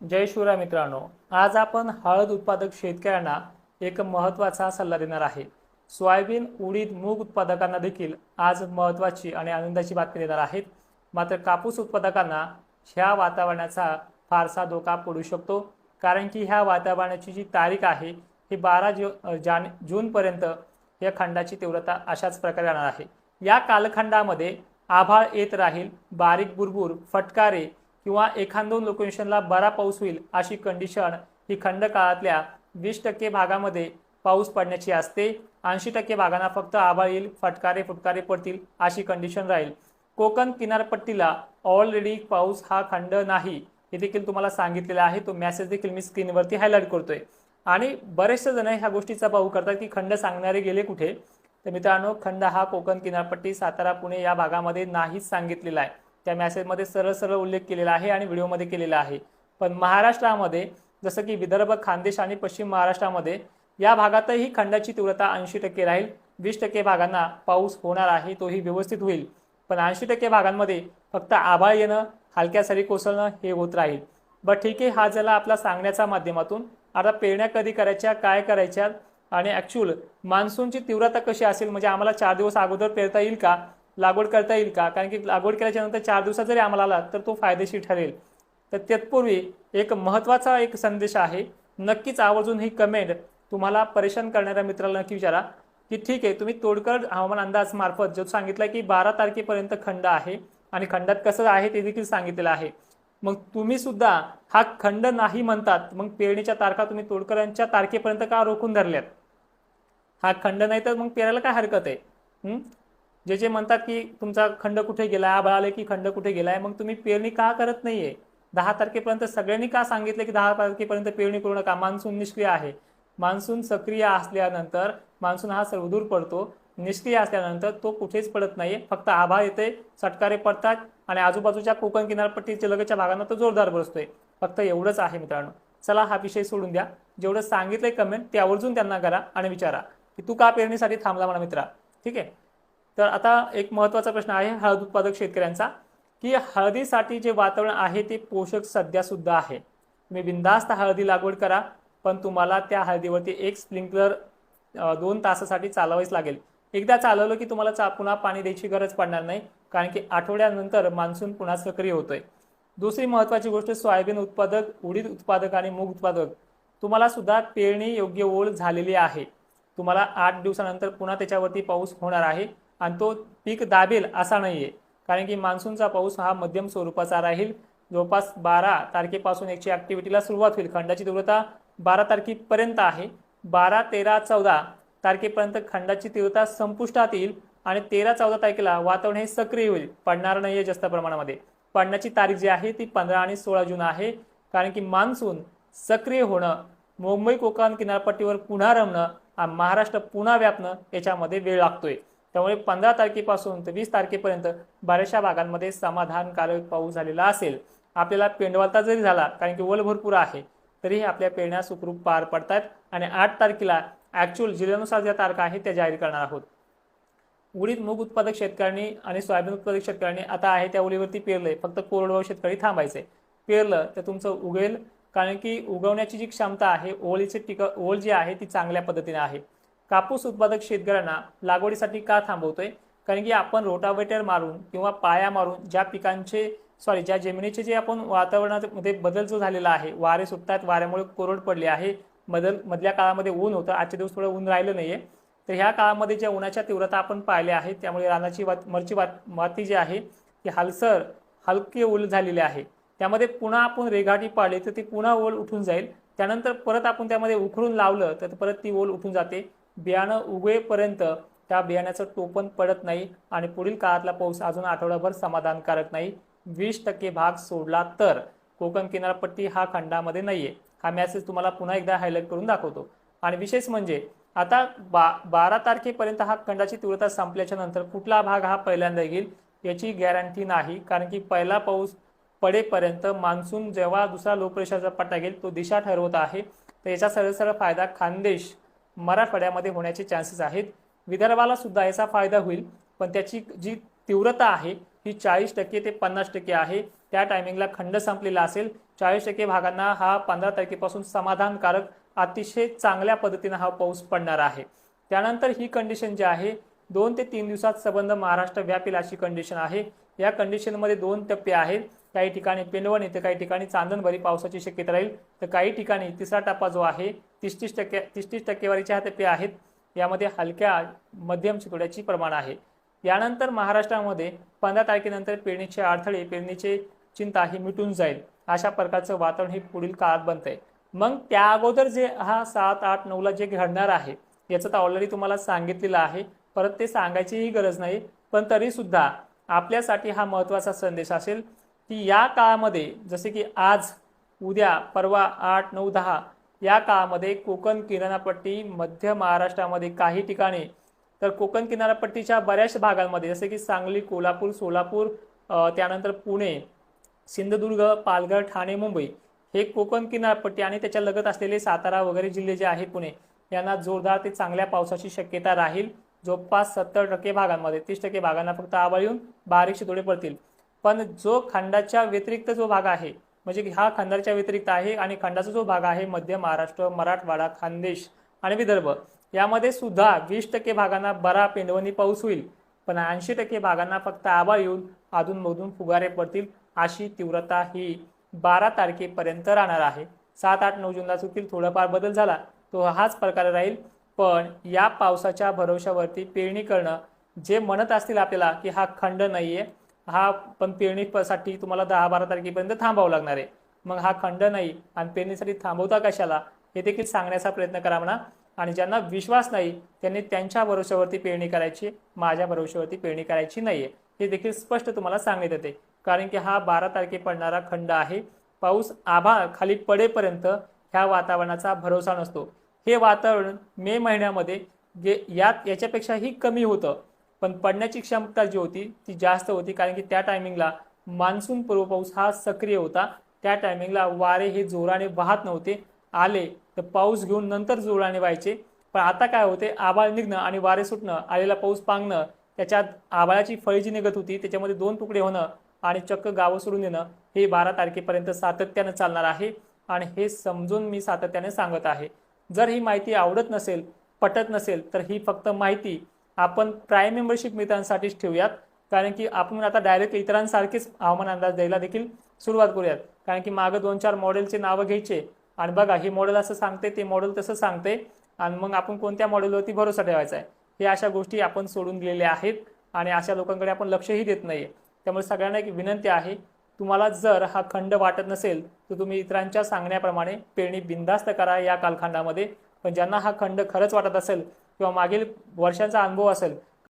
जय शिवराय मित्रांनो आज आपण हळद उत्पादक शेतकऱ्यांना एक महत्त्वाचा सल्ला देणार आहे. सोयाबीन उडीद मूग उत्पादकांना देखील आज महत्त्वाची आणि आनंदाची बातमी देणार आहेत. मात्र कापूस उत्पादकांना ह्या वातावरणाचा फारसा धोका पडू शकतो कारण की ह्या वातावरणाची जी तारीख आहे ही बारा जू जान जूनपर्यंत या खंडाची तीव्रता अशाच प्रकारे राहणार आहे. या कालखंडामध्ये आभाळ येत राहील बारीक बुरबुर फटकारे किंवा एखाद दोन लोकेशनला बरा पाऊस होईल अशी कंडिशन ही खंड काळातल्या वीस टक्के भागामध्ये पाऊस पडण्याची असते. ऐंशी टक्के भागांना फक्त आभाळ येईल फटकारे फुटकारे पडतील अशी कंडिशन राहील. कोकण किनारपट्टीला ऑलरेडी पाऊस हा खंड नाही. हे देखील तुम्हाला सांगितलेलं आहे. तो मेसेज देखील मी स्क्रीनवरती हायलाईट करतोय. आणि बरेचसे जण ह्या गोष्टीचा पाहू करतात की खंड सांगणारे गेले कुठे? तर मित्रांनो खंड हा कोकण किनारपट्टी सातारा पुणे या भागामध्ये नाहीच सांगितलेला आहे. त्या मॅसेजमध्ये सरळ सरळ उल्लेख केलेला आहे आणि व्हिडिओमध्ये केलेला आहे. पण महाराष्ट्रामध्ये जसं की विदर्भ खानदेश आणि पश्चिम महाराष्ट्रामध्ये या भागातही खंडाची तीव्रता ऐंशी टक्के राहील. वीस टक्के भागांना पाऊस होणार आहे तोही व्यवस्थित होईल. पण ऐंशी टक्के भागांमध्ये फक्त आभाळ येणं हलक्या सरी कोसळणं हे होत राहील. बट ठीक आहे हा झाला आपला सांगण्याच्या माध्यमातून. आता पेरण्या कधी करायच्या काय करायच्या आणि ॲक्च्युअल मान्सूनची तीव्रता कशी असेल म्हणजे आम्हाला चार दिवस अगोदर पेरता येईल का? लागवड करता येईल का? कारण की लागवड केल्याच्यानंतर चार दिवसात जरी आम्हाला आला तर तो फायदेशीर ठरेल. तर तत्पूर्वी एक महत्त्वाचा एक संदेश आहे. नक्कीच आवर्जून ही कमेंट तुम्हाला परेशान करणाऱ्या मित्राला नक्की विचारा की ठीक आहे तुम्ही तोडकर हवामान अंदाज मार्फत जो सांगितलं की बारा तारखेपर्यंत खंड आहे आणि खंडात कसं आहे ते देखील सांगितलेलं आहे. मग तुम्ही सुद्धा हा खंड नाही म्हणतात मग पेरणीच्या तारखा तुम्ही तोडकरांच्या तारखेपर्यंत का रोखून धरल्यात? हा खंड नाही तर मग पेरायला काय हरकत आहे? जे जे म्हणतात की तुमचा खंड कुठे गेलाय आभाळ आले की खंड कुठे गेलाय मग तुम्ही पेरणी का करत नाहीये? दहा तारखेपर्यंत सगळ्यांनी का सांगितलं की दहा तारखेपर्यंत पेरणी करू नका? मान्सून निष्क्रिय आहे. मान्सून सक्रिय असल्यानंतर मान्सून हा सर्वदूर पडतो. निष्क्रिय असल्यानंतर तो कुठेच पडत नाही फक्त आभाळ येते सटकारे पडतात आणि आजूबाजूच्या कोकण किनारपट्टीच्या लगतच्या भागांना तो जोरदार बसतोय फक्त एवढंच आहे मित्रांनो. चला हा विषय सोडून द्या. जेवढं सांगितलंय कमेंट ते आवर्जून त्यांना करा आणि विचारा की तू का पेरणीसाठी थांबला म्हणा मित्रा? ठीक आहे? तर आता एक महत्त्वाचा प्रश्न आहे हळद उत्पादक शेतकऱ्यांचा की हळदीसाठी जे वातावरण आहे ते पोषक सध्या सुद्धा आहे. तुम्ही बिंदास्त हळदी लागवड करा पण तुम्हाला त्या हळदीवरती एक स्प्रिंकलर दोन तासासाठी चालवायच लागेल. एकदा चालवलं की तुम्हाला चा पुन्हा पाणी द्यायची गरज पडणार नाही कारण की आठवड्यानंतर मान्सून पुन्हा सक्रिय होतोय. दुसरी महत्त्वाची गोष्ट सोयाबीन उत्पादक उडीद उत्पादक आणि मूग उत्पादक. तुम्हाला सुद्धा पेरणी योग्य ओळ झालेली आहे. तुम्हाला आठ दिवसानंतर पुन्हा त्याच्यावरती पाऊस होणार आहे. आणि तो पीक दाबेल असा नाही आहे कारण की मान्सूनचा पाऊस हा मध्यम स्वरूपाचा राहील. जवळपास बारा तारखेपासून याची ॲक्टिव्हिटीला सुरुवात होईल. खंडाची तीव्रता बारा तारखेपर्यंत आहे. बारा तेरा चौदा तारखेपर्यंत खंडाची तीव्रता संपुष्टात येईल आणि तेरा चौदा तारखेला वातावरण हे सक्रिय होईल. पडणार नाही आहे जास्त प्रमाणामध्ये. पडण्याची तारीख जी आहे ती पंधरा आणि सोळा जून आहे. कारण की मान्सून सक्रिय होणं मुंबई कोकण किनारपट्टीवर पुन्हा रमणं आणि महाराष्ट्र पुन्हा व्यापणं याच्यामध्ये वेळ लागतोय. त्यामुळे पंधरा तारखेपासून ते वीस तारखेपर्यंत बऱ्याचशा भागांमध्ये समाधानकारक पाऊस झालेला असेल. आपल्याला पेंडवालता जरी झाला कारण की ओल भरपूर आहे तरीही आपल्या पेरण्या सुखरूप पार पडतात आणि आठ तारखेला ॲक्च्युअल जिल्ह्यानुसार ज्या तारखा आहेत त्या जाहीर करणार आहोत. उडीद मूग उत्पादक शेतकऱ्यांनी आणि सोयाबीन उत्पादक शेतकऱ्यांनी आता आहे त्या उलीवरती पेरलंय. फक्त कोरडवाहू शेतकरी थांबायचे. पेरलं तर तुमचं उगेल कारण की उगवण्याची जी क्षमता आहे ओळीचे टिक ओळ जी आहे ती चांगल्या पद्धतीने आहे. कापूस उत्पादक शेतकऱ्यांना लागवडीसाठी का थांबवतोय? कारण की आपण रोटावेटर मारून किंवा पाया मारून ज्या पिकांचे सॉरी ज्या जमिनीचे जे आपण वातावरणामध्ये बदल जो झालेला आहे वारे सुटतात वाऱ्यामुळे कोरड पडली आहे बदल मधल्या काळामध्ये ऊन होतं आजच्या दिवस थोडं ऊन राहिलं नाहीये. तर ह्या काळामध्ये ज्या उन्हाच्या तीव्रता आपण पाहिल्या आहेत त्यामुळे रानाची वात मरची वात माती जी आहे ती हालसर हलकी ओल झालेली आहे. त्यामध्ये पुन्हा आपण रेघाटी पाडली तर ती पुन्हा ओल उठून जाईल. त्यानंतर परत आपण त्यामध्ये उखडून लावलं तर परत ती ओल उठून जाते. बियाणं उगवेपर्यंत त्या बियाण्याचं टोपण पडत नाही आणि पुढील काळातला पाऊस अजून आठवडाभर समाधानकारक नाही. वीस टक्के भाग सोडला तर कोकण किनारपट्टी हा खंडामध्ये नाहीये. हा मॅसेज तुम्हाला पुन्हा एकदा हायलाईट करून दाखवतो. आणि विशेष म्हणजे आता बा बारा तारखेपर्यंत हा खंडाची तीव्रता संपल्याच्या नंतर कुठला भाग हा पहिल्यांदा येईल याची गॅरंटी नाही. कारण की पहिला पाऊस पडेपर्यंत मान्सून जेव्हा दुसरा लो प्रेशरचा पट्टा घेईल तो दिशा ठरवत आहे. तर याचा सरळ सरळ फायदा खानदेश मराठवाड्यामध्ये होण्याचे चान्सेस आहेत. विदर्भाला सुद्धा याचा फायदा होईल पण त्याची जी तीव्रता आहे ही चाळीस टक्के ते पन्नास टक्के आहे. त्या टायमिंगला खंड संपलेला असेल. चाळीस टक्के भागांना हा पंधरा तारखेपासून समाधानकारक अतिशय चांगल्या पद्धतीनं हा पाऊस पडणार आहे. त्यानंतर ही कंडिशन जी आहे दोन ते तीन दिवसात संबंध महाराष्ट्र व्यापील अशी कंडिशन आहे. या कंडिशनमध्ये दोन टप्पे आहेत. काही ठिकाणी पेंडवण तर काही ठिकाणी चांदणभरी पावसाची शक्यता राहील. तर काही ठिकाणी तिसरा टप्पा जो आहे तीस तीस टक्के तीस तीस टक्केवारीचे हा टप्पे आहेत. यामध्ये हलक्या मध्यम चितोड्याची प्रमाण आहे. यानंतर महाराष्ट्रामध्ये पंधरा तारखेनंतर पेरणीचे अडथळे पेरणीचे चिंता ही मिटून जाईल. अशा प्रकारचं वातावरण हे पुढील काळात बनतंय. मग त्या अगोदर जे हा सात आठ नऊला जे घडणार आहे याचं तर ऑलरेडी तुम्हाला सांगितलेलं आहे. परत ते सांगायचीही गरज नाही. पण तरीसुद्धा आपल्यासाठी हा महत्त्वाचा संदेश असेल की या काळामध्ये जसे की आज उद्या परवा आठ नऊ दहा या काळामध्ये कोकण किनारपट्टी मध्य महाराष्ट्रामध्ये काही ठिकाणी तर कोकण किनारपट्टीच्या बऱ्याच भागांमध्ये जसे की सांगली कोल्हापूर सोलापूर त्यानंतर पुणे सिंधुदुर्ग पालघर ठाणे मुंबई हे कोकण किनारपट्टी आणि त्याच्या लगत असलेले सातारा वगैरे जिल्हे जे आहेत पुणे यांना जोरदार ते चांगल्या पावसाची शक्यता राहील. जवळपास सत्तर टक्के भागांमध्ये तीस टक्के भागांना फक्त आवळ येऊन बारीकशी थोडे पडतील. पण जो खंडाच्या व्यतिरिक्त जो भाग आहे म्हणजे की हा खंडाच्या व्यतिरिक्त आहे आणि खंडाचा जो भाग आहे मध्य महाराष्ट्र मराठवाडा खानदेश आणि विदर्भ यामध्ये सुद्धा वीस टक्के भागांना बरा पेंडवणी पाऊस होईल. पण ऐंशी टक्के भागांना फक्त आभाळ येऊन अधूनमधून फुगारे पडतील अशी तीव्रता ही बारा तारखेपर्यंत राहणार आहे. सात आठ नऊ जूनला चुकील थोडाफार बदल झाला तो हाच प्रकार राहील. पण या पावसाच्या भरोशावरती पेरणी करणं जे म्हणत असतील आपल्याला की हा खंड नाही आहे हा पण पेरणीसाठी तुम्हाला दहा बारा तारखेपर्यंत थांबावं लागणार आहे. मग हा खंड नाही आणि पेरणीसाठी थांबवता कशाला हे देखील सांगण्याचा प्रयत्न करा म्हणा. आणि ज्यांना विश्वास नाही त्यांनी त्यांच्या भरोश्यावरती पेरणी करायची माझ्या भरोश्यावरती पेरणी करायची नाहीये. हे देखील स्पष्ट तुम्हाला सांगण्यात येते. कारण की हा बारा तारखे पडणारा खंड आहे. पाऊस आभाळ खाली पडेपर्यंत ह्या वातावरणाचा भरोसा नसतो. हे वातावरण मे महिन्यामध्ये जे यात याच्यापेक्षाही कमी होतं. पण पडण्याची क्षमता जी होती ती जास्त होती. कारण की त्या टायमिंगला मान्सून पूर्व पाऊस हा सक्रिय होता. त्या टायमिंगला वारे हे जोराने वाहत नव्हते. आले तर पाऊस घेऊन नंतर जोराने व्हायचे. पण आता काय होते आभाळ निघणं आणि वारे सुटणं आलेला पाऊस पांगणं त्याच्यात आभाळाची फळी जी निघत होती त्याच्यामध्ये दोन तुकडे होणं आणि चक्क गावं सोडून देणं हे बारा तारखेपर्यंत सातत्यानं चालणार आहे. आणि हे समजून मी सातत्याने सांगत आहे. जर ही माहिती आवडत नसेल पटत नसेल तर ही फक्त माहिती आपण प्राईम मेंबरशिप मित्रांसाठीच ठेवूयात. कारण की आपण आता डायरेक्ट इतरांसारखेच हवामान अंदाज द्यायला देखील सुरुवात करूयात. कारण की मागं दोन चार मॉडेलचे नावं घ्यायचे. आणि बघा हे मॉडेल असं सांगते ते मॉडेल तसं सांगते आणि मग आपण कोणत्या मॉडेलवरती भरोसा ठेवायचा आहे? हे अशा गोष्टी आपण सोडून दिलेल्या आहेत. आणि अशा लोकांकडे आपण लक्षही देत नाहीये. त्यामुळे सगळ्यांना एक विनंती आहे तुम्हाला जर हा खंड वाटत नसेल तर तुम्ही इतरांच्या सांगण्याप्रमाणे पेरणी बिंदास्त करा या कालखंडामध्ये. पण ज्यांना हा खंड खरंच वाटत असेल किंवा मागील वर्षांचा अनुभव असेल